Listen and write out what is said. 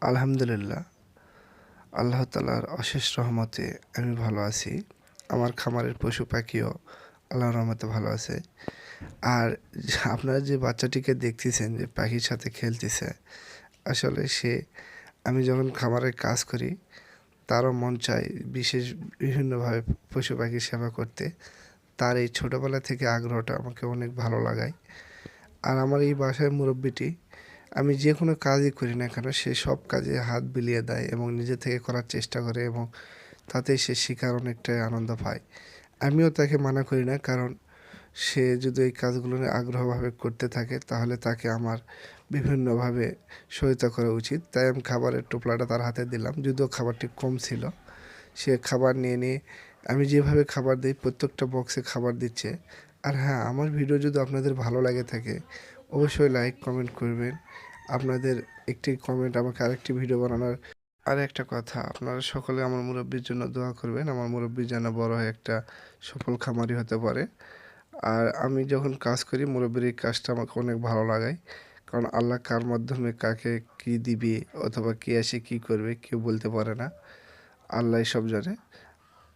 আলহামদুলিল্লাহ, আল্লাহ তালার অশেষ রহমতে আমি ভালো আছি। আমার খামারের পশু পাখিও আল্লাহর রহমতে ভালো আছে। আর আপনারা যে বাচ্চাটিকে দেখতেছেন, যে পাখির সাথে খেলতেছে, আসলে সে, আমি যখন খামারে কাজ করি, তারও মন চায় বিশেষ বিভিন্নভাবে পশু পাখির সেবা করতে। তার এই ছোটোবেলা থেকে আগ্রহটা আমাকে অনেক ভালো লাগায়। আর আমার এই বাসায় মুরব্বিটি আমি যে কোনো কাজই করি না কেন, সে সব কাজে হাত বিলিয়ে দেয় এবং নিজে থেকে করার চেষ্টা করে এবং তাতে সে শেখার অনেকটাই আনন্দ পায়। আমিও তাকে মানা করি না, কারণ সে যদি এই কাজগুলো নিয়ে আগ্রহভাবে করতে থাকে, তাহলে তাকে আমার বিভিন্নভাবে সহায়তা করা উচিত। তাই আমি খাবারের টোপলাটা তার হাতে দিলাম, যদিও খাবারটি কম ছিল। সে খাবার নিয়ে নিয়ে, আমি যেভাবে খাবার দিই, প্রত্যেকটা বক্সে খাবার দিচ্ছে। আর হ্যাঁ আমার ভিডিও যদি আপনাদের ভালো লাগে থাকে, অবশ্যই লাইক কমেন্ট করবেন। আপনাদের একটি কমেন্ট আমাকে আরেকটি ভিডিও বানানোর আর একটা কথা, আপনারা সকলে আমার মুরব্বীর জন্য দোয়া করবেন। আমার মুরব্বি যেন বড় হয়ে একটা সফল খামারি হতে পারে। আর আমি যখন কাজ করি, মুরব্বির এই কাজটা আমাকে অনেক ভালো লাগায়। কারণ আল্লাহ কার মাধ্যমে কাকে কি দিবে, অথবা কে এসে কি করবে, কেউ বলতে পারে না। আল্লাহ সব জানে।